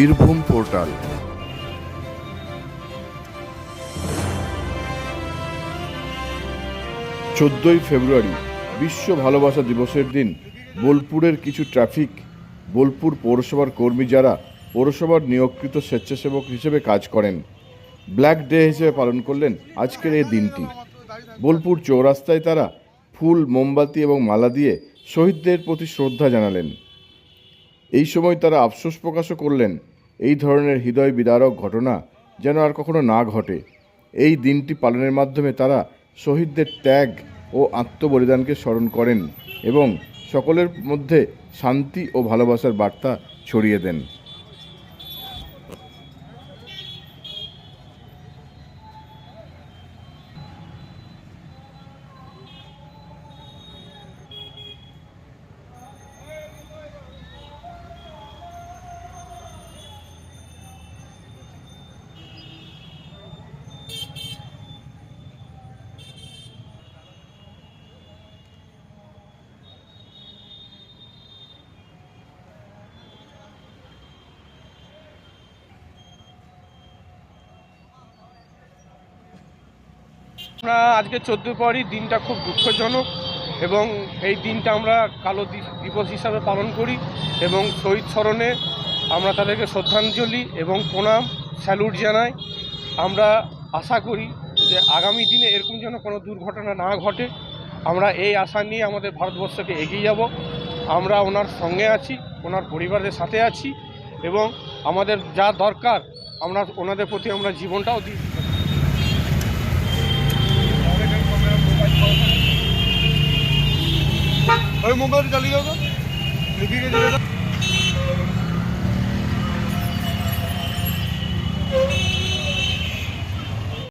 Birbhum portal. চোদ্দোই ফেব্রুয়ারি, বিশ্ব ভালোবাসা দিবসের দিন, বোলপুরের কিছু ট্রাফিক, বোলপুর পৌরসভার কর্মী যারা পৌরসভার নিয়োগকৃত স্বেচ্ছাসেবক হিসেবে কাজ করেন, ব্ল্যাক ডে হিসেবে পালন করলেন আজকের এই দিনটি। বোলপুর চৌরাস্তায় তারা ফুল, মোমবাতি এবং মালা দিয়ে শহীদদের প্রতি শ্রদ্ধা জানালেন। এই সময় তারা আফসোস প্রকাশও করলেন এই ধরনের হৃদয় বিদারক ঘটনা যেন আর কখনো না ঘটে। এই দিনটি পালনের মাধ্যমে তারা শহীদদের ত্যাগ ও আত্মবলিদানকে স্মরণ করেন এবং সকলের মধ্যে শান্তি ও ভালোবাসার বার্তা ছড়িয়ে দেন। আজকে চোদ্দ পরই দিনটা খুব দুঃখজনক এবং এই দিনটা আমরা কালো দিবস হিসাবে পালন করি এবং শহীদ স্মরণে আমরা তাদেরকে শ্রদ্ধাঞ্জলি এবং প্রণাম, স্যালুট জানাই। আমরা আশা করি যে আগামী দিনে এরকম যেন কোনো দুর্ঘটনা না ঘটে। আমরা এই আশা নিয়ে আমাদের ভারতবর্ষকে এগিয়ে যাব। আমরা ওনার সঙ্গে আছি, ওনার পরিবারের সাথে আছি এবং আমাদের যা দরকার, আমরা ওনাদের প্রতি আমরা জীবনটাও দিই ওই মোবাইল চালিয়ে যাব লিখিয়ে দিয়ে